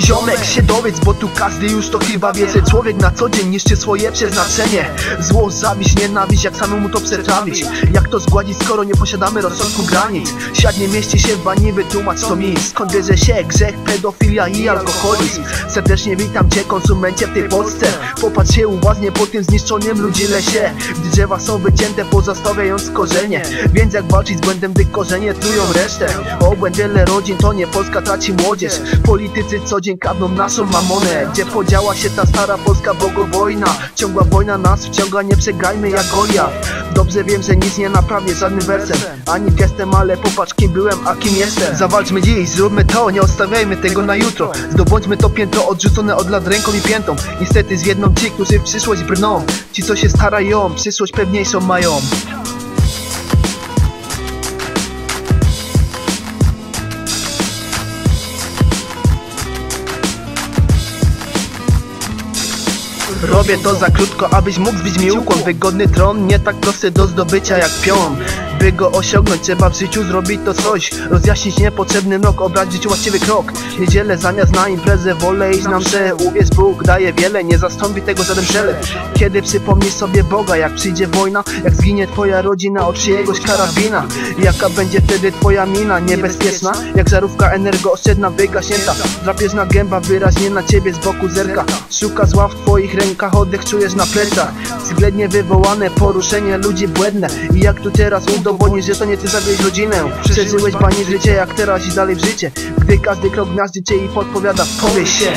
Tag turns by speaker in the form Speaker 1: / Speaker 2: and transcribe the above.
Speaker 1: Ziomek się dowiedz, bo tu każdy już to chyba wie że Człowiek na co dzień niszczy swoje przeznaczenie. Zło, zawiść, nienawiść, jak samemu to przetrawić Jak to zgładzić, skoro nie posiadamy rozsądku granic? Świat nie mieści się w bani, wytłumacz to mi Skąd bierze się grzech, pedofilia i alkoholizm? Serdecznie witam cię konsumencie w tej Polsce. Popatrz się uważnie po tym zniszczonym ludzi lesie. Gdy drzewa są wycięte, pozostawiając korzenie. Więc jak walczyć z błędem, gdy korzenie trują resztę? Obłęd wiele rodzin, to nie Polska traci młodzież. Politycy co dzień kradną naszą mamonę Gdzie podziała się ta stara polska bogowojna. Ciągła wojna nas wciąga, nie przegrajmy jak Goliat Dobrze wiem, że nic nie naprawię żadnym wersem Ani gestem, ale popatrz kim byłem, a kim jestem. Zawalczmy dziś, zróbmy to, nie odstawiajmy tego na jutro. Zdobądźmy to piętro odrzucone od lat ręką i piętą. Niestety zjedną ci, którzy w przyszłość brną. Ci co się starają, przyszłość pewniejszą mają Robię to za krótko, abyś mógł zbić mi ukłon. Wygodny tron, nie tak prosty do zdobycia jak pion by go osiągnąć trzeba w życiu zrobić to coś. Rozjaśnić niepotrzebny mrok, obrać życiu właściwy krok. Niedzielę zamiast na imprezę wolę iść na mszę. Uwierz Bóg daje wiele, nie zastąpi tego żaden przelew Kiedy przypomnisz sobie Boga, jak przyjdzie wojna Jak zginie twoja rodzina od czyjegoś karabina. Jaka będzie wtedy twoja mina, niebezpieczna? Jak żarówka energooszczędna wygaśnięta. Drapieżna gęba wyraźnie na ciebie z boku zerka. Szuka zła w twoich rękach, oddech czujesz na plecach. Względnie wywołane poruszenie ludzi błędne. I jak tu teraz udowodnisz, że to nie ty zabiłeś rodzinę. Przeżyłeś bani życie jak teraz i dalej w życie. Gdy każdy krok gniazdy cię i podpowiada, powie się